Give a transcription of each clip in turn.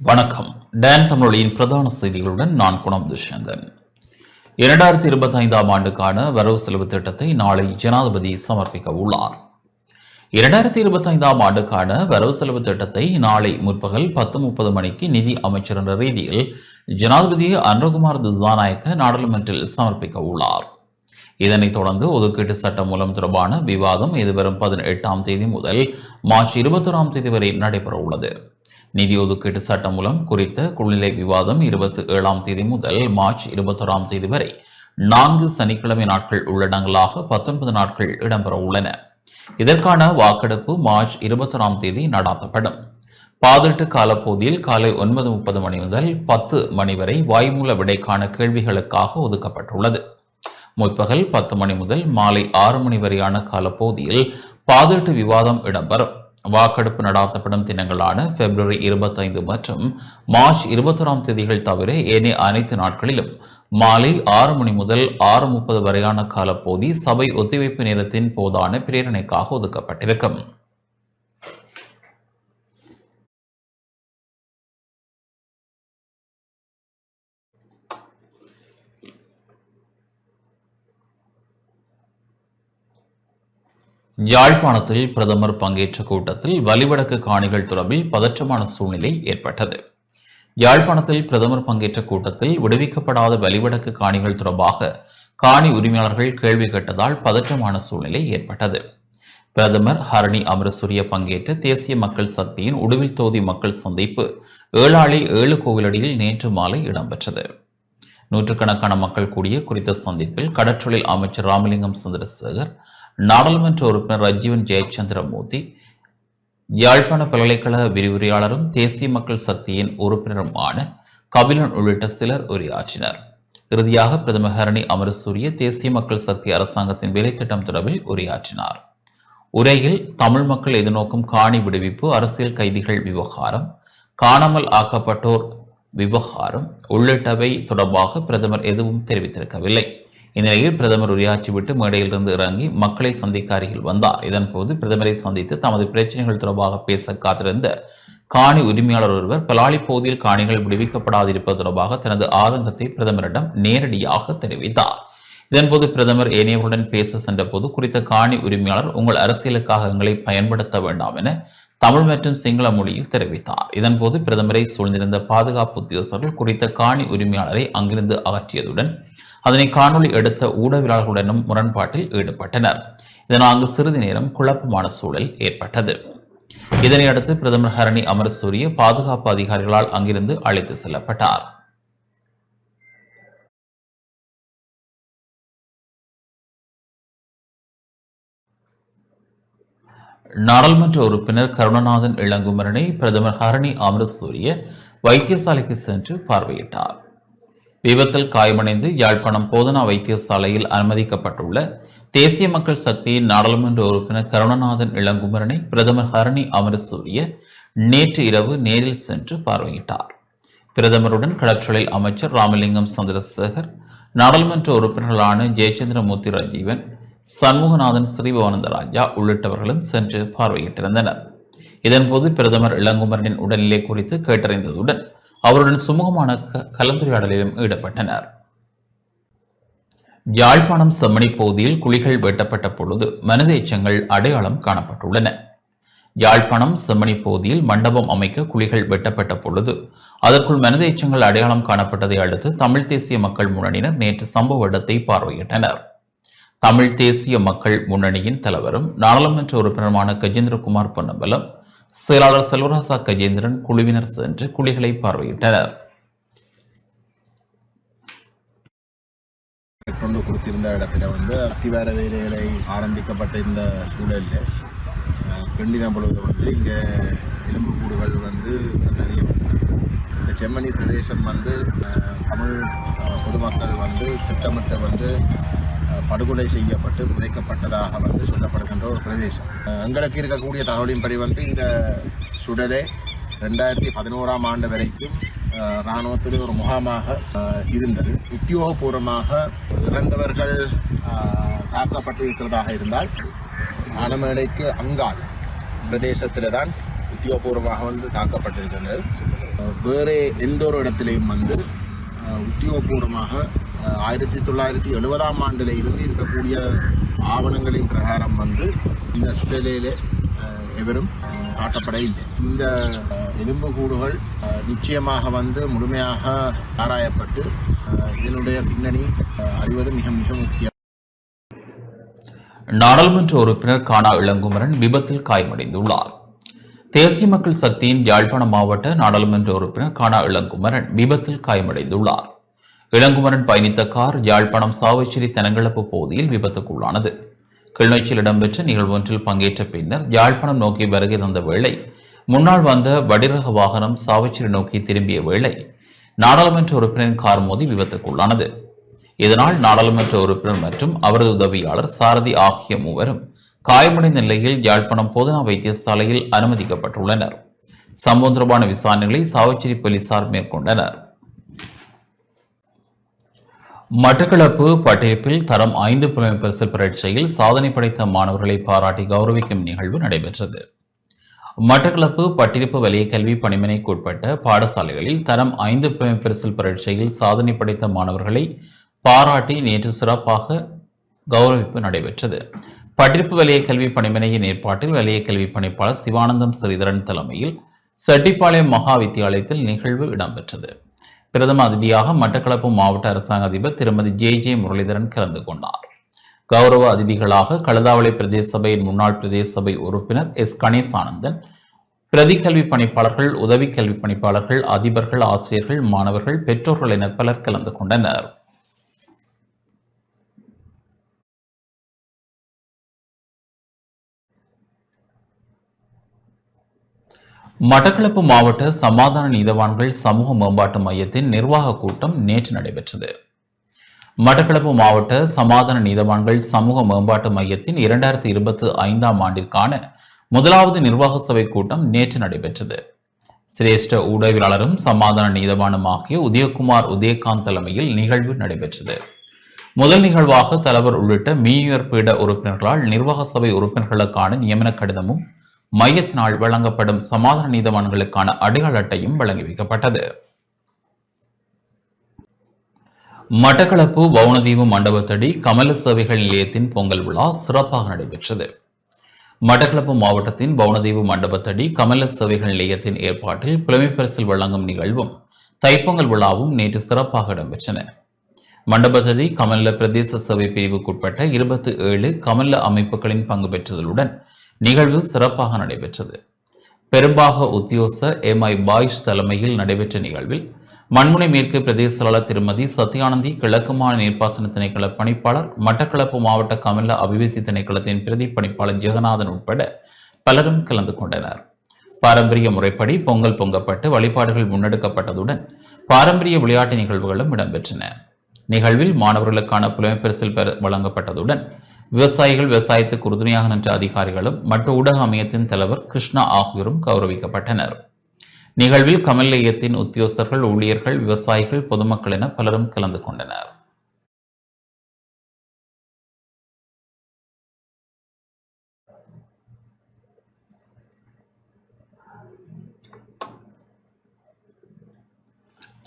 வணக்கம். டேன் தமிழொலியின் பிரதான செய்திகளுடன் நான் குணம் துஷ்யந்தன். இரண்டாயிரத்தி இருபத்தி ஐந்தாம் ஆண்டுக்கான வரவு செலவு திட்டத்தை நாளை ஜனாதிபதி சமர்ப்பிக்க உள்ளார். இரண்டாயிரத்தி இருபத்தி ஐந்தாம் ஆண்டுக்கான வரவு செலவு திட்டத்தை நாளை முற்பகல் பத்து முப்பது மணிக்கு நிதி அமைச்சர் என்ற ரீதியில் ஜனாதிபதி அனுகுமார் திசாநாயக்க நாடாளுமன்றில் சமர்ப்பிக்க உள்ளார். இதனைத் தொடர்ந்து ஒதுக்கீட்டு சட்டம் மூலம் தொடர்பான விவாதம் எதிர்வரும் பதினெட்டாம் தேதி முதல் மார்ச் இருபத்தொராம் தேதி வரை நடைபெற உள்ளது நிதி ஒதுக்கீட்டு சட்டம் மூலம் குறித்த குழுநிலை விவாதம் இருபத்தி ஏழாம் தேதி முதல் மார்ச் இருபத்தொராம் தேதி வரை நான்கு சனிக்கிழமை நாட்கள் உள்ளடங்களாக பத்தொன்பது நாட்கள் இடம்பெற உள்ளன. இதற்கான வாக்கெடுப்பு மார்ச் இருபத்தொராம் தேதி நடாத்தப்படும். பாதிட்டு காலப்பகுதியில் காலை ஒன்பது முப்பது மணி முதல் பத்து மணி வரை வாய்மூல விடைக்கான கேள்விகளுக்காக ஒதுக்கப்பட்டுள்ளது. முற்பகல் பத்து மணி முதல் மாலை ஆறு மணி வரையான காலப்பகுதியில் பாதிட்டு விவாதம் இடம்பெறும். வாக்கெடுப்பு நடாத்தப்படும் தினங்களான பிப்ரவரி இருபத்தைந்து மற்றும் மார்ச் இருபத்தொராம் தேதிகள் தவிர ஏனைய அனைத்து நாட்களிலும் மாலை ஆறு மணி முதல் ஆறு முப்பது வரையான காலப்போதி சபை ஒத்திவைப்பு நேரத்தின் போதான பிரேரணைக்காக ஒதுக்கப்பட்டிருக்கும். யாழ்ப்பாணத்தில் பிரதமர் பங்கேற்ற கூட்டத்தில் வலிவடக்கு காணிகள் தொடர்பில் பதற்றமான சூழ்நிலை ஏற்பட்டது. யாழ்ப்பாணத்தில் பிரதமர் பங்கேற்ற கூட்டத்தில் விடுவிக்கப்படாத வலிவடக்கு காணிகள் தொடர்பாக காணி உரிமையாளர்கள் கேள்வி கேட்டதால் பதற்றமான சூழ்நிலை ஏற்பட்டது. பிரதமர் ஹரணி அமரசூரிய பங்கேற்ற தேசிய மக்கள் சக்தியின் உடுவில் தொகுதி மக்கள் சந்திப்பு ஏழாளி ஏழு கோவிலடியில் நேற்று மாலை இடம்பெற்றது. நூற்றுக்கணக்கான மக்கள் கூடிய குறித்த சந்திப்பில் கடற்றொழில் அமைச்சர் ராமலிங்கம் சந்திரசேகர் நாடாளுமன்ற உறுப்பினர் ரஜீவன் ஜெயச்சந்திரமூர்த்தி யாழ்ப்பாண பல்கலைக்கழக விரிவுரையாளரும் தேசிய மக்கள் சக்தியின் உறுப்பினருமான கபிலன் உள்ளிட்ட சிலர் உரையாற்றினர். இறுதியாக பிரதமர் ஹரணி அமரசூரிய தேசிய மக்கள் சக்தி அரசாங்கத்தின் வேலைத்திட்டம் தொடர்பில் உரையாற்றினார். உரையில் தமிழ் மக்கள் எதிர்நோக்கும் காணி விடுவிப்பு அரசியல் கைதிகள் விவகாரம் காணாமல் ஆக்கப்பட்டோர் விவகாரம் உள்ளிட்டவை தொடர்பாக பிரதமர் எதுவும் தெரிவித்திருக்கவில்லை. இந்நிலையில் பிரதமர் உரையாற்றிவிட்டு மேடையிலிருந்து இறங்கி மக்களை சந்திக்க அருகில் வந்தார். இதன்போது பிரதமரை சந்தித்து தமது பிரச்சனைகள் தொடர்பாக பேச காத்திருந்த காணி உரிமையாளர் ஒருவர் பலாலி பகுதியில் காணிகள் விடுவிக்கப்படாதிருப்பது தொடர்பாக தனது ஆதங்கத்தை பிரதமரிடம் நேரடியாக தெரிவித்தார். இதன்போது பிரதமர் ஏனையவர்களுடன் பேச சென்றபோது குறித்த காணி உரிமையாளர் உங்கள் அரசியலுக்காக எங்களை பயன்படுத்த வேண்டாம் என தமிழ் மற்றும் சிங்கள மொழியில் தெரிவித்தார். இதன்போது பிரதமரை சூழ்ந்திருந்த பாதுகாப்பு உத்தியோகஸ்தர்கள் குறித்த காணி உரிமையாளரை அங்கிருந்து அகற்றியதுடன் அதனை காணொளி எடுத்த ஊடகவியலாளர்களுடனும் முரண்பாட்டில் ஈடுபட்டனர். இதனால் அங்கு சிறிது நேரம் குழப்பமான சூழல் ஏற்பட்டது. இதனையடுத்து பிரதமர் ஹரணி அமரசூரிய பாதுகாப்பு அதிகாரிகளால் அங்கிருந்து அழைத்து செல்லப்பட்டார். நாடாளுமன்ற உறுப்பினர் கருணநாதன் இளங்குமரனை பிரதமர் ஹரணி அமரசூரிய வைத்தியசாலைக்கு சென்று பார்வையிட்டார். விபத்தில் காயமடைந்து யாழ்ப்பாணம் போதனா வைத்தியசாலையில் அனுமதிக்கப்பட்டுள்ள தேசிய மக்கள் சக்தியின் நாடாளுமன்ற உறுப்பினர் கருணநாதன் இளங்குமரனை பிரதமர் ஹரணி அமரசூரிய நேற்று இரவு நேரில் சென்று பார்வையிட்டார். பிரதமருடன் கடற்றொழில் அமைச்சர் ராமலிங்கம் சந்திரசேகர் நாடாளுமன்ற உறுப்பினர்களான ஜெயச்சந்திரமூர்த்தி ரஞ்சீவன் சண்முகநாதன் ஸ்ரீபவானந்த ராஜா உள்ளிட்டவர்களும் சென்று பார்வையிட்டிருந்தனர். இதன்போது பிரதமர் இளங்குமரனின் உடல்நிலை குறித்து கேட்டறிந்ததுடன் அவருடன் சுமூகமான கலந்துரையாடலிலும் ஈடுபட்டனர். யாழ்ப்பாணம் செம்மணி பகுதியில் குழிகள் வெட்டப்பட்ட பொழுது மனித எச்சங்கள் அடையாளம் காணப்பட்டுள்ளன. யாழ்ப்பாணம் செம்மணி பகுதியில் மண்டபம் அமைக்க குழிகள் வெட்டப்பட்ட பொழுது அதற்குள் மனித எச்சங்கள் அடையாளம் காணப்பட்டதை அடுத்து தமிழ் தேசிய மக்கள் முன்னணியினர் நேற்று சம்பவ இடத்தை பார்வையிட்டனர். தமிழ் தேசிய மக்கள் முன்னணியின் தலைவரும் நாடாளுமன்ற உறுப்பினருமான கஜேந்திரகுமார் பொன்னம்பலம் செயலாளர் செல்வராசா கஜேந்திரன் குழுவினர் சென்று குழிகளை பார்வையிட்டனர். கொண்டு கொடுத்திருந்த இடத்துல வந்து அத்திவார வேலைகளை ஆரம்பிக்கப்பட்ட இந்த சூழலில் பெண்டின பொழுது வந்து இங்கே எலும்புக்கூடுகள் வந்து நிறைய இந்த செம்மணி பிரதேசம் வந்து அஹ், தமிழ் அஹ், பொதுமக்கள் வந்து திட்டமிட்டு வந்து படுகொலை செய்யப்பட்டு புதைக்கப்பட்டதாக வந்து சொல்லப்படுகின்ற ஒரு பிரதேசம். எங்களுக்கு இருக்கக்கூடிய தகவலின்படி வந்து இந்த சுடலே ரெண்டாயிரத்தி பதினோராம் ஆண்டு வரைக்கும் இராணுவத்தில் ஒரு முகாமாக இருந்தது. உத்தியோகபூர்வமாக இறந்தவர்கள் தாக்கப்பட்டு இருக்கிறதாக இருந்தால் ஆனமேடைக்கு அங்காள் பிரதேசத்தில் தான் உத்தியோகபூர்வமாக வந்து தாக்கப்பட்டிருக்கின்றது. வேறு எந்த ஒரு இடத்திலையும் வந்து உத்தியோகபூர்வமாக ஆயிரத்தி தொள்ளாயிரத்தி எழுபதாம் ஆண்டில் இருந்து இருக்கக்கூடிய ஆவணங்களின் பிரகாரம் வந்து இந்த சுடலையிலே எவரும் காட்டப்பட இல்லை. இந்த எலும்பு கூடுகள் நிச்சயமாக வந்து முழுமையாக ஆராயப்பட்டு அஹ், இதனுடைய பின்னணி அஹ், அறிவது மிக மிக முக்கியம். நாடாளுமன்ற உறுப்பினர் காணா இளங்குமரன் விபத்தில் காயமடைந்துள்ளார். தேசிய மக்கள் சக்தியின் யாழ்ப்பாணம் மாவட்ட நாடாளுமன்ற உறுப்பினர் கானா இளங்குமரன் விபத்தில் காயமடைந்துள்ளார். இளங்குமரன் பயணித்த கார் யாழ்ப்பாணம் சாவச்சேரி தனங்களப்பு பகுதியில் விபத்துக்குள்ளானது. கிளிநொச்சியில் இடம்பெற்ற நிகழ்வொன்றில் பங்கேற்ற பின்னர் யாழ்ப்பாணம் நோக்கி வருகை தந்த வேளை முன்னால் வந்த வடிரக வாகனம் சாவச்சேரி நோக்கி திரும்பிய வேளை நாடாளுமன்ற உறுப்பினரின் கார் மோதி விபத்துக்குள்ளானது. இதனால் நாடாளுமன்ற உறுப்பினர் மற்றும் அவரது உதவியாளர் சாரதி ஆகிய மூவரும் காயமடைந்த நிலையில் யாழ்ப்பாணம் போதனா வைத்தியசாலையில் அனுமதிக்கப்பட்டுள்ளனர். சம்பவம் விசாரணைகளை சாவச்சேரி போலீசார் மேற்கொண்டனர். மட்டக்களப்பு பட்டயப்பில் தரம் ஐந்து புலமை பரிசல் பரீட்சையில் சாதனை படைத்த மாணவர்களை பாராட்டி கௌரவிக்கும் நிகழ்வு நடைபெற்றது. மட்டக்களப்பு பட்டிருப்பு வலய கல்வி பணிமனைக்குட்பட்ட பாடசாலைகளில் தரம் ஐந்து புலமை பரிசல் பரீட்சையில் சாதனை படைத்த மாணவர்களை பாராட்டி நேற்று சிறப்பாக கௌரவிப்பு நடைபெற்றது. பட்டிருப்பு வலய கல்வி பணிமனையின் ஏற்பாட்டில் வலய கல்வி பணிப்பாளர் சிவானந்தம் ஸ்ரீதரன் தலைமையில் செட்டிப்பாளையம் மகா வித்தியாலயத்தில் நிகழ்வு இடம்பெற்றது. பிரதம அதிதியாக மட்டக்களப்பு மாவட்ட அரசாங்க அதிபர் திருமதி ஜே ஜே முரளிதரன் கலந்து கொண்டார். கௌரவ அதிதிகளாக கழுதாவளை பிரதேச சபையின் முன்னாள் பிரதேச சபை உறுப்பினர் எஸ் கணேசானந்தன் பிரதி கல்வி பணிப்பாளர்கள் உதவி கல்வி பணிப்பாளர்கள் அதிபர்கள் ஆசிரியர்கள் மாணவர்கள் பெற்றோர்கள் என பலர் கலந்து கொண்டனர். மட்டக்களப்பு மாவட்ட சமாதான நீதவான்கள் சமூக மேம்பாட்டு மையத்தின் நிர்வாக கூட்டம் நேற்று நடைபெற்றது. மட்டக்களப்பு மாவட்ட சமாதான நீதவான்கள் சமூக மேம்பாட்டு மையத்தின் இரண்டாயிரத்தி இருபத்தி ஐந்தாம் ஆண்டிற்கான முதலாவது நிர்வாக சபை கூட்டம் நேற்று நடைபெற்றது. சிரேஷ்ட ஊடகவியலாளரும் சமாதான நீதவானும் ஆகிய உதயகுமார் உதயகாந்த் தலைமையில் நிகழ்வு நடைபெற்றது. முதல் நிகழ்வாக தலைவர் உள்ளிட்ட மீயுயர் பீட உறுப்பினர்களால் நிர்வாக சபை உறுப்பினர்களுக்கான நியமன கடிதமும் மையத்தினால் வழங்கப்படும் சமாதான நீதவான்களுக்கான அடையாள அட்டையும் வழங்கி வைக்கப்பட்டது. மட்டக்களப்பு வவுனதீவு மண்டபத்தடி கமல சேவைகள் நிலையத்தின் பொங்கல் விழா சிறப்பாக நடைபெற்றது. மட்டக்களப்பு மாவட்டத்தின் வவுனதீவு மண்டபத்தடி கமல சேவைகள் நிலையத்தின் ஏற்பாட்டில் புலமை வழங்கும் நிகழ்வும் தைப்பொங்கல் விழாவும் நேற்று சிறப்பாக இடம்பெற்றன. மண்டபத்தடி கமல்ல பிரதேச சபை பிரிவுக்குட்பட்ட இருபத்தி ஏழு கமல்ல அமைப்புகளின் பங்கு பெற்றதுடன் நிகழ்வு சிறப்பாக நடைபெற்றது. பெரும்பாக உத்தியோகர் எம் ஐ பாய்ஷ் தலைமையில் நடைபெற்ற நிகழ்வில் மண்முனை மேற்கு பிரதேச செயலாளர் திருமதி சத்யானந்தி கிழக்கு மாநில நீர்ப்பாசன திணைக்கள பணிப்பாளர் மட்டக்களப்பு மாவட்ட கமல அபிவிருத்தி திணைக்களத்தின் பிரதி பணிப்பாளர் ஜெகநாதன் உட்பட பலரும் கலந்து கொண்டனர். பாரம்பரிய முறைப்படி பொங்கல் பொங்கப்பட்டு வழிபாடுகள் முன்னெடுக்கப்பட்டதுடன் பாரம்பரிய விளையாட்டு நிகழ்வுகளும் இடம்பெற்றன. நிகழ்வில் மாணவர்களுக்கான புலமை பரிசில் பெற வழங்கப்பட்டதுடன் விவசாயிகள் விவசாயத்துக்கு உறுதுணையாக நின்ற அதிகாரிகளும் மற்ற ஊடக அமையத்தின் தலைவர் கிருஷ்ணா ஆகியோரும் கௌரவிக்கப்பட்டனர். நிகழ்வில் கமல் நிலையத்தின் உத்தியோகஸ்தர்கள் ஊழியர்கள் விவசாயிகள் பொதுமக்கள் என பலரும் கலந்து கொண்டனர்.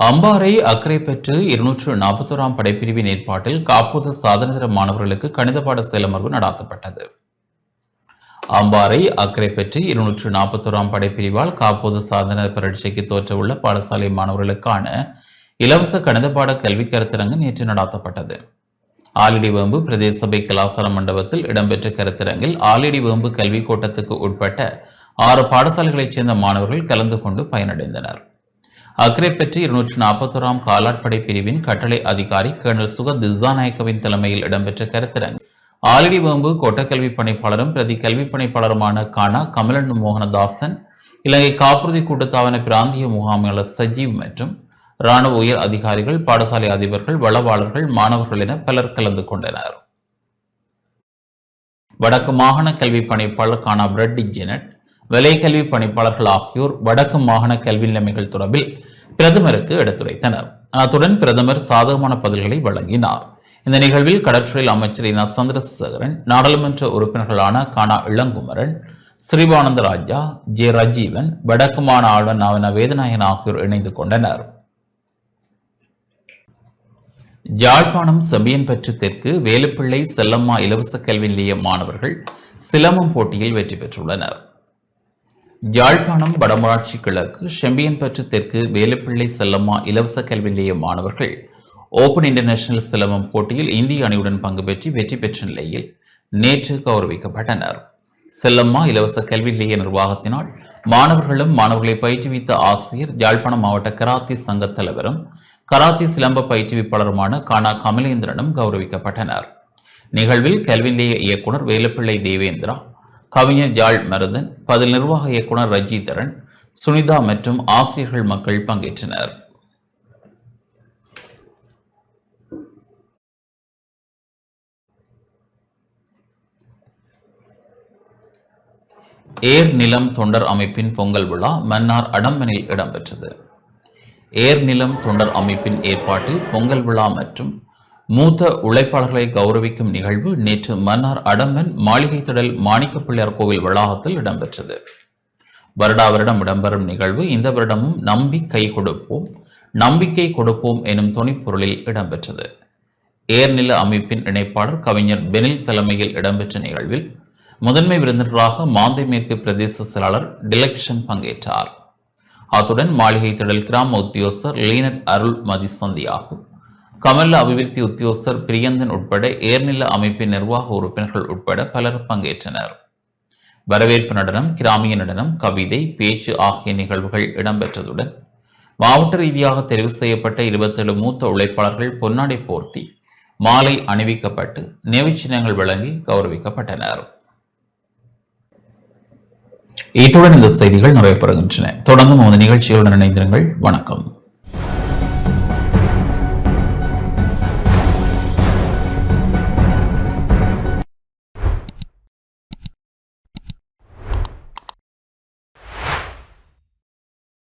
அம்பாறை அக்கறை பெற்று இருநூற்று நாற்பத்தோராம் படைப்பிரிவின் ஏற்பாட்டில் காப்போது சாதனதர மாணவர்களுக்கு கணித பாட செயலமர்வு நடாத்தப்பட்டது. அம்பாறை அக்கறை பெற்று இருநூற்று நாற்பத்தோராம் படைப்பிரிவால் காப்போது சாதன பரீட்சைக்கு தோற்றவுள்ள பாடசாலை மாணவர்களுக்கான இலவச கணித பாட கல்வி கருத்தரங்கு நேற்று நடாத்தப்பட்டது. ஆலிடிவேம்பு பிரதேச சபை கலாசார மண்டபத்தில் இடம்பெற்ற கருத்தரங்கில் ஆலிடிவேம்பு கல்வி கோட்டத்துக்கு உட்பட்ட ஆறு பாடசாலைகளைச் சேர்ந்த மாணவர்கள் கலந்து கொண்டு பயனடைந்தனர். அக்கறை இருநூற்றி நாற்பத்தோராம் காலாட்படை பிரிவின் கட்டளை அதிகாரி கர்னல் சுக திசாநாயக்கவின் தலைமையில் இடம்பெற்ற கருத்தரங்கு. ஆலிடிவேம்பு கோட்டக்கல்வி பணிப்பாளரும் பிரதி கல்வி பணிப்பாளருமான கானா கமலன் மோகனதாசன் இலங்கை காப்புறுதி கூட்டத்தாவன பிராந்திய முகாமையாளர் சஜீவ் மற்றும் இராணுவ உயர் அதிகாரிகள் பாடசாலை அதிபர்கள் வளவாளர்கள் மாணவர்கள் என பலர் கலந்து கொண்டனர். வடக்கு மாகாண கல்வி பணிப்பாளர் கானா பிரெட்டி ஜெனட் விலை கல்வி பணிப்பாளர்கள் ஆகியோர் வடக்கு மாகாண கல்வி நிலைமைகள் தொடர்பில் பிரதமருக்கு எடுத்துரைத்தனர். அத்துடன் பிரதமர் சாதகமான பதில்களை வழங்கினார். இந்த நிகழ்வில் கடற்றொழில் அமைச்சர் இன சந்திரசேகரன் நாடாளுமன்ற உறுப்பினர்களான கானா இளங்குமரன் ஸ்ரீவானந்த ராஜா ஜே ரஜீவன் வடக்கு மாநாடு நவன வேதநாயகன் ஆகியோர் இணைந்து கொண்டனர். யாழ்ப்பாணம் செம்பியன்பற்று தெற்கு வேலுப்பிள்ளை செல்லம்மா இலவச கல்வி நிலைய மாணவர்கள் சிலம்பம் போட்டியில் வெற்றி பெற்றுள்ளனர். யாழ்ப்பாணம் வடமராட்சி கிழக்கு செம்பியன்பற்று தெற்கு வேலுப்பிள்ளை செல்லம்மா இலவச கல்வி நிலைய மாணவர்கள் ஓபன் இன்டர்நேஷனல் சிலம்பம் போட்டியில் இந்திய அணியுடன் பங்கு பெற்று வெற்றி பெற்ற நிலையில் நேற்று கௌரவிக்கப்பட்டனர். செல்லம்மா இலவச கல்வி நிலைய நிர்வாகத்தினால் மாணவர்களும் மாணவர்களை பயிற்றுவித்த ஆசிரியர் யாழ்ப்பாணம் மாவட்ட கராத்தே சங்க தலைவரும் கராத்தே சிலம்ப பயிற்றுவிப்பாளருமான கானா கமலேந்திரனும் கௌரவிக்கப்பட்டனர். நிகழ்வில் கல்வி நிலைய இயக்குனர் வேலுப்பிள்ளை தேவேந்திரா கவிஞர் ஜாழ் மருதன் பதில் நிர்வாக இயக்குனர் ரஜிதரன் சுனிதா மற்றும் ஆசிரியர்கள் மக்கள் பங்கேற்றனர். ஏர் நிலம் தொண்டர் அமைப்பின் பொங்கல் விழா மன்னார் அடம்பனில் இடம்பெற்றது. ஏர் நிலம் தொண்டர் அமைப்பின் ஏற்பாட்டில் பொங்கல் விழா மற்றும் மூத்த உழைப்பாளர்களை கௌரவிக்கும் நிகழ்வு நேற்று மன்னார் அடம்பன் மாளிகை திடல் மாணிக்க பிள்ளையார் கோவில் வளாகத்தில் இடம்பெற்றது. வருடா வருடம் இடம்பெறும் நிகழ்வு. இந்த வருடமும் நம்பிக்கை கொடுப்போம். நம்பிக்கை கொடுப்போம் எனும் துணிப்பொருளில் இடம்பெற்றது. ஏர்நில அமைப்பின் இணைப்பாளர் கவிஞர் பெனில் தலைமையில் இடம்பெற்ற நிகழ்வில் முதன்மை விருந்தினராக மாந்தை மேற்கு பிரதேச செயலாளர் டிலக்ஷன் பங்கேற்றார். அத்துடன் மாளிகை திடல் கிராம உத்தியோகஸ்தர் லீனட் அருள் மதிசந்தியாகும் கமல்ல அபிவிருத்தி உத்தியோகஸ்தர் பிரியந்தன் உட்பட ஏர்நில அமைப்பின் நிர்வாக உறுப்பினர்கள் உட்பட பலர் பங்கேற்றனர். வரவேற்பு நடனம் கிராமிய நடனம் கவிதை பேச்சு ஆகிய நிகழ்வுகள் இடம்பெற்றதுடன் மாவட்ட ரீதியாக தெரிவு செய்யப்பட்ட இருபத்தேழு மூத்த உழைப்பாளர்கள் பொன்னாடை போர்த்தி மாலை அணிவிக்கப்பட்டு நினைவுச்சின்னங்கள் வழங்கி கௌரவிக்கப்பட்டனர். இத்துடன் இந்த செய்திகள் நிறைவு பெறுகின்றன தொடர்ந்து நமது நிகழ்ச்சிகளுடன் இணைந்திருங்கள். வணக்கம்.